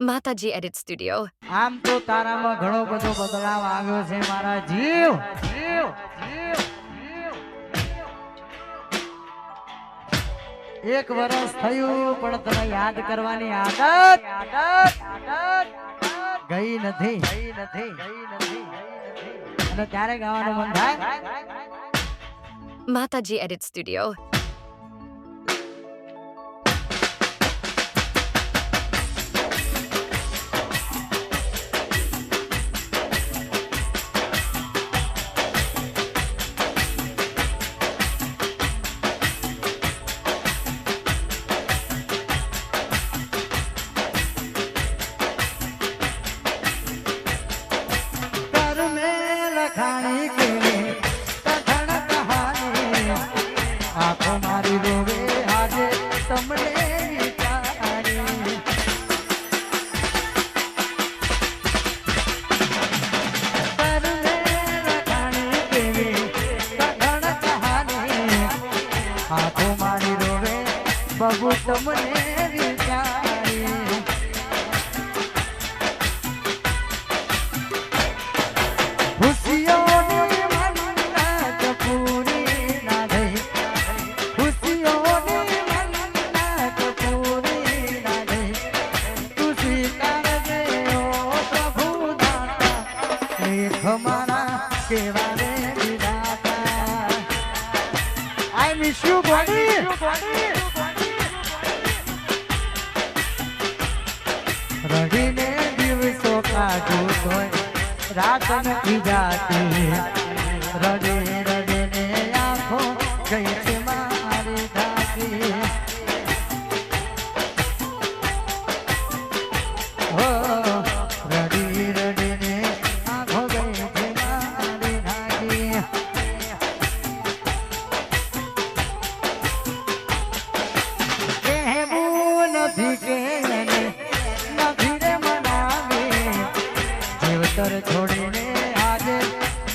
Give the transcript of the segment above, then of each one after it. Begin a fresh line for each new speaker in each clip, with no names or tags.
માતાજી edit studio.
આમ તો તારામાં ઘણો બધો બદલાવ આવ્યો છે મારા જીવ. એક વર્ષ થયું પણ તને યાદ કરવાની આદત ગઈ નથી. ગઈ નથી ગઈ નથી અને ગાવાનું મન થાય?
માતાજી એડિટ સ્ટુડિયો.
તમને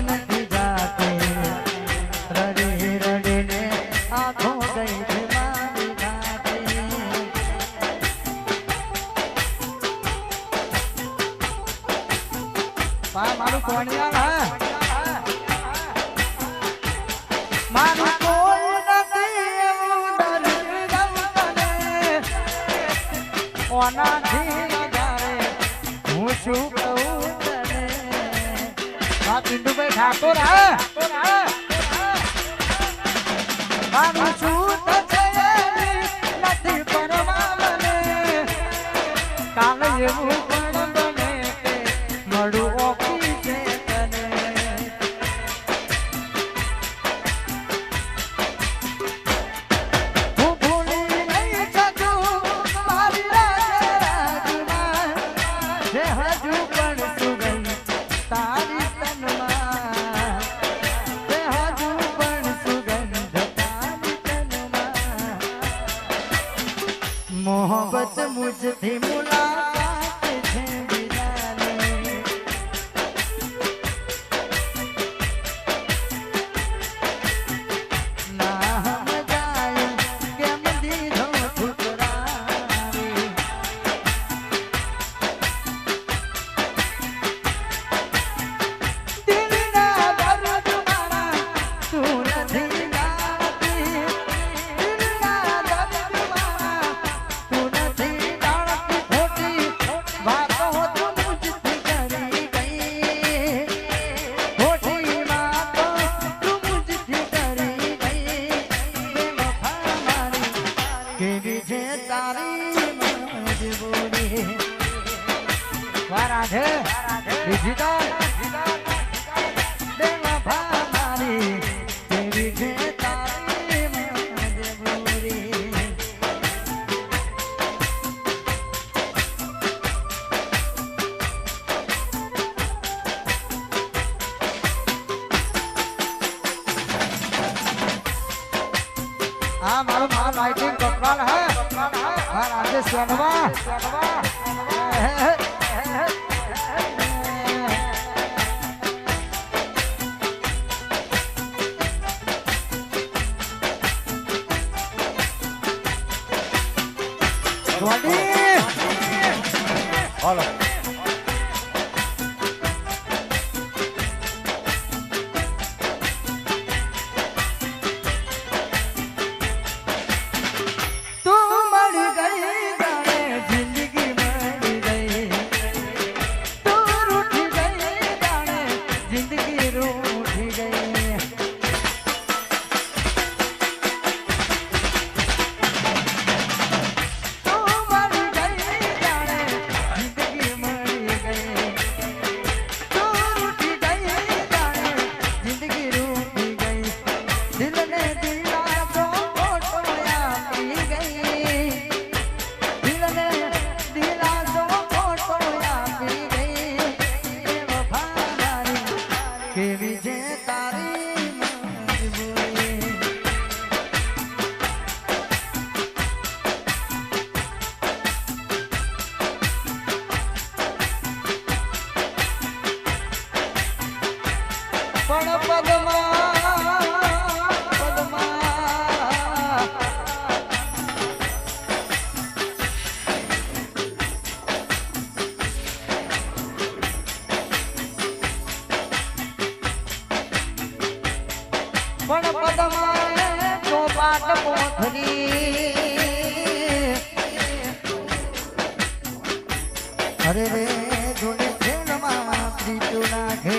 na na પિન્ટુભાઈ ઠાકોર હા. મારું શું થશે નથી પરમાને કાલે એવું પણ બને કે મળું ઓકી છે તને હું ભૂલી નહીં શકું, મારી રાજમાં જે હજુ કેવી છે તારી મજબૂરી વારા છે? ડિજિટલ हाँ मारो मारो लाइटिंग कपड़ा है। हाँ राजेश सोनवा
હાલો
અરે રે જોડે ખેલમાં પ્રીતુ નાખે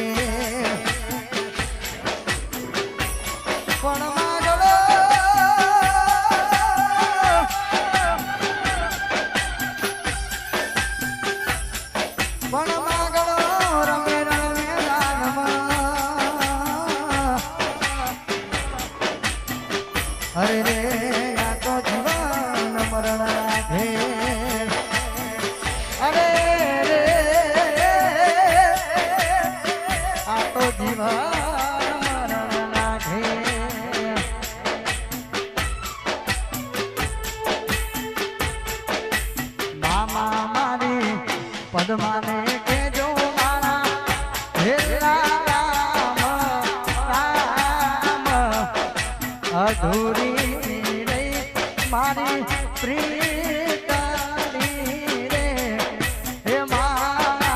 મારી પ્રીતની રે હે મહારાજ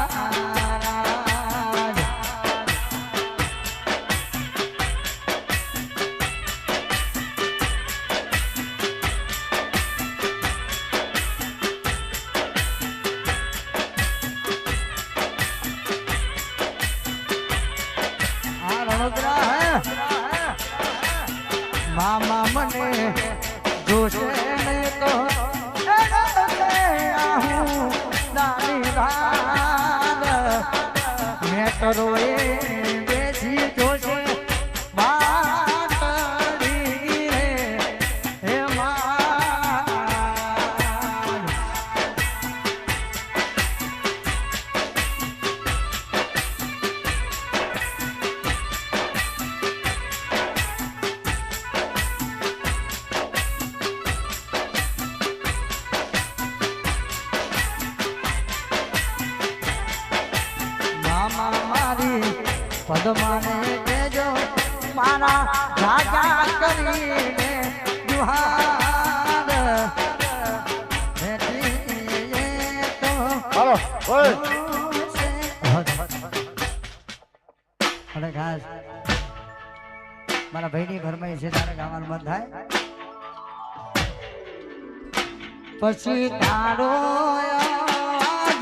આ મામા મને મેટરો એ પદ્માને કેજો મારા રાજા કરીને જુહાર અને ખાસ મારા ભાઈની ઘરમાં છે તારે ગાવાનું મન થાય. પછી તારો આજ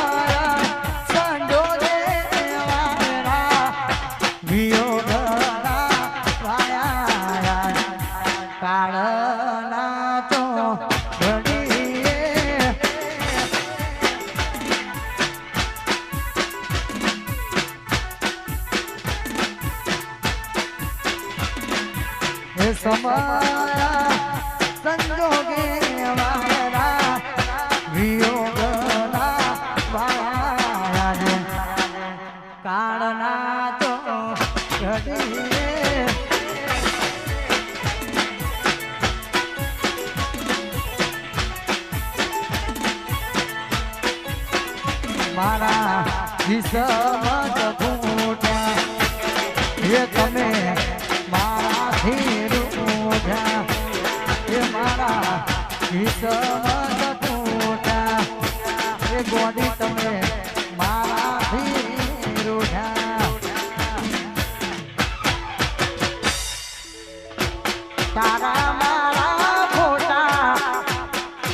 એ સમય સંજોગે વાળા વિયોગના વાળા મારા વિષમ ફૂટ્યા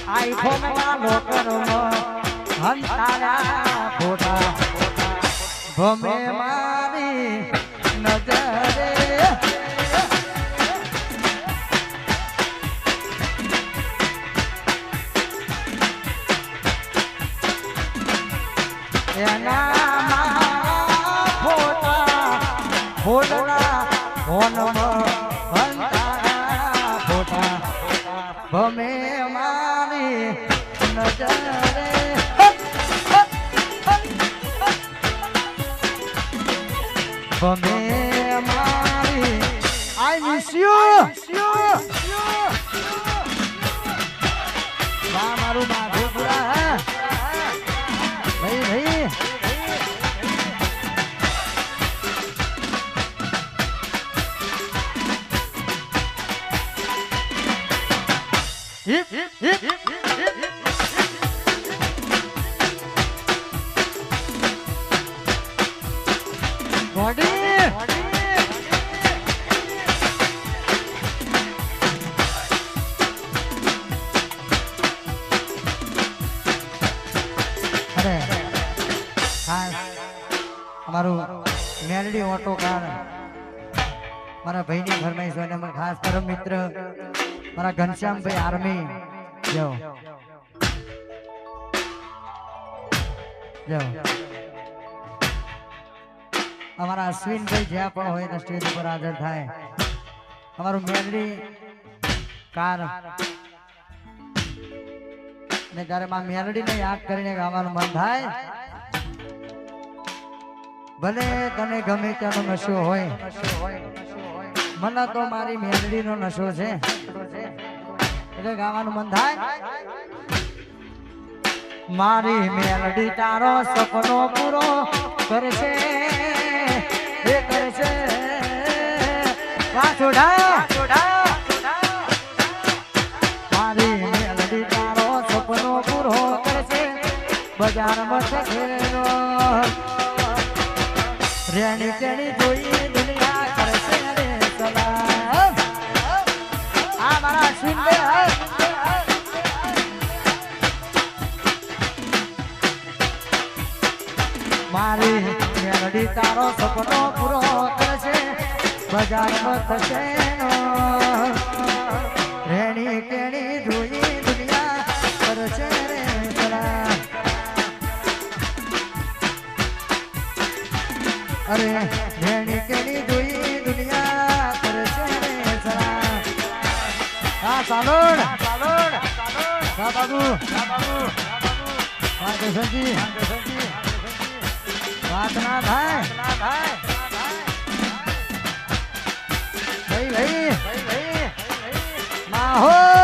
આઈફોન ના લોકરમાં હંતારા ફોટા ભમે મારી ફોટા ફોટના ફોનમાં હંતારા ફોટા ભમે મિસ યુ બા મારું બાધું પૂરા ભાઈ ભાઈ. Hip hip hip hip hip મારા ભાઈની ફરમાઈશ હોય ને ખાસ કરો મિત્ર. મારા ઘનશ્યામભાઈ આર્મી. જો જો અમારા અશ્વિનભાઈ જ્યાં પણ હોય ને સ્ટેજ ઉપર હાજર થાય. અમારું મેલડી કાર. ને જ્યારે માં મેલડીને યાદ કરીને ગાવાનું મન થાય, ભલે તને ગમે ત્યાંનો નશો હોય મને તો મારી મેલડીનો નશો છે. એટલે ગાવાનું મન થાય? મારી મેલડી તારો સપનો પૂરો કરશે. એ કરશે. મારી મેલડી તારો સપનો પૂરો કરશે. બજારમાં સખેરો રેણી તેણી જોઈએ દુનિયા મારા મેલડી તારો સપનો પૂરો થશે બજારમાં થશે. રેણી કેણી જોઈ દુનિયા કરશે રે અરે બાબુ હા બાબુ હા કેશવજી વાત ના થાય ભાઈ ભાઈ માહો